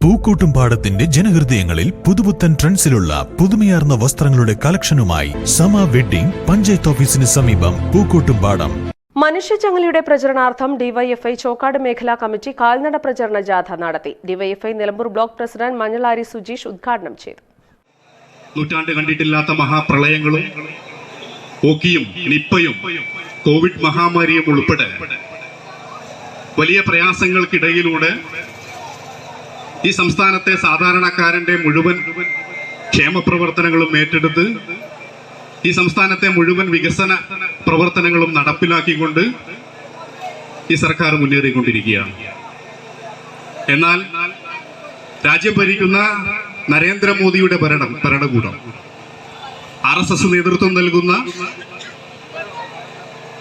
പൂക്കോട്ടുംപാടത്തിന്റെ ജനഹൃദയങ്ങളിൽ പുതുപുത്തൻ ട്രെൻഡ്സിലുള്ള പുതുമയാർന്ന വസ്ത്രങ്ങളുടെ കളക്ഷനുമായി സമ വെഡ്ഡിംഗ് പഞ്ചായത്ത് ഓഫീസിന് സമീപം പൂക്കൂട്ടും പാടം. മനുഷ്യചങ്ങലയുടെ പ്രചരണാർത്ഥം ഡിവൈഎഫ്ഐ ചോക്കാട് മേഖലാ കമ്മിറ്റി കാൽനട പ്രചരണ ജാഥ നടത്തി. DYFI Nilambur block president Manjalari Sujeesh ഉദ്ഘാടനം ചെയ്തു. നൂറ്റാണ്ട് കണ്ടിട്ടില്ലാത്ത മഹാപ്രളയങ്ങളും ഓക്കിയും നിപ്പയും കോവിഡ് മഹാമാരിയും ഉൾപ്പെടെ വലിയ പ്രയാസങ്ങൾക്കിടയിലൂടെ ഈ സംസ്ഥാനത്തെ സാധാരണക്കാരന്റെ മുഴുവൻ ക്ഷേമപ്രവർത്തനങ്ങളും ഏറ്റെടുത്ത് ഈ സംസ്ഥാനത്തെ മുഴുവൻ വികസന പ്രവർത്തനങ്ങളും നടപ്പിലാക്കിക്കൊണ്ട് ഈ സർക്കാർ മുന്നേറിക്കൊണ്ടിരിക്കുകയാണ്. എന്നാൽ രാജ്യം ഭരിക്കുന്ന നരേന്ദ്രമോദിയുടെ ഭരണം ഭരണകൂടം ആർ എസ് എസ് നേതൃത്വം നൽകുന്ന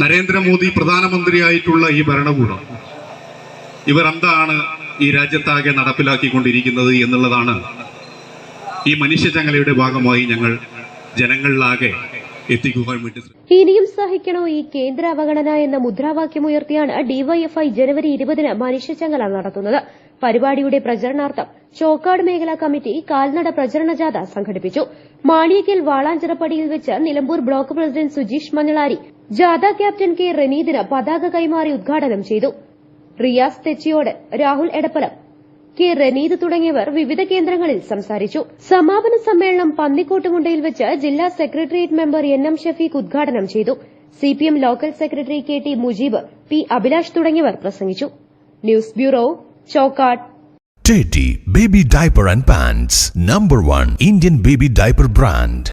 നരേന്ദ്രമോദി പ്രധാനമന്ത്രിയായിട്ടുള്ള ഈ ഭരണകൂടം ഇവർ എന്താണ് ഈ രാജ്യത്താകെ നടപ്പിലാക്കിക്കൊണ്ടിരിക്കുന്നത് എന്നുള്ളതാണ് ഈ മനുഷ്യചങ്ങലയുടെ ഭാഗമായി ഞങ്ങൾ ജനങ്ങളിലാകെ. ഇനിയും സഹിക്കണോ ഈ കേന്ദ്ര അവഗണന എന്ന മുദ്രാവാക്യം ഉയർത്തിയാണ് ഡിവൈഎഫ്ഐ ജനുവരി ഇരുപതിന് മനുഷ്യചങ്ങല നടത്തുന്നത്. പരിപാടിയുടെ പ്രചരണാർത്ഥം ചോക്കാട് മേഖലാ കമ്മിറ്റി കാൽനട പ്രചരണ ജാഥ സംഘടിപ്പിച്ചു. മാണിയക്കൽ വാളാഞ്ചിറപ്പടിയിൽ വെച്ച് നിലമ്പൂർ ബ്ലോക്ക് പ്രസിഡന്റ് സുജീഷ് മഞ്ഞളാരി ജാഥ ക്യാപ്റ്റൻ കെ റനീദിന് പതാക കൈമാറി ഉദ്ഘാടനം ചെയ്തു. റിയാസ് തെച്ചിയോട് രാഹുൽ എടപ്പലം കെ റനീദ് തുടങ്ങിയവർ വിവിധ കേന്ദ്രങ്ങളിൽ സംസാരിച്ചു. സമാപന സമ്മേളനം പന്നിക്കോട്ടുമുണ്ടയിൽ വെച്ച് ജില്ലാ secretariat member N M Shafeeq ഉദ്ഘാടനം ചെയ്തു. CPM local secretary K T Mujeeb P Abhilash തുടങ്ങിയവർ പ്രസംഗിച്ചു. News bureau Chokkad. Teddy Baby Diaper and Pants, number one Indian baby diaper brand.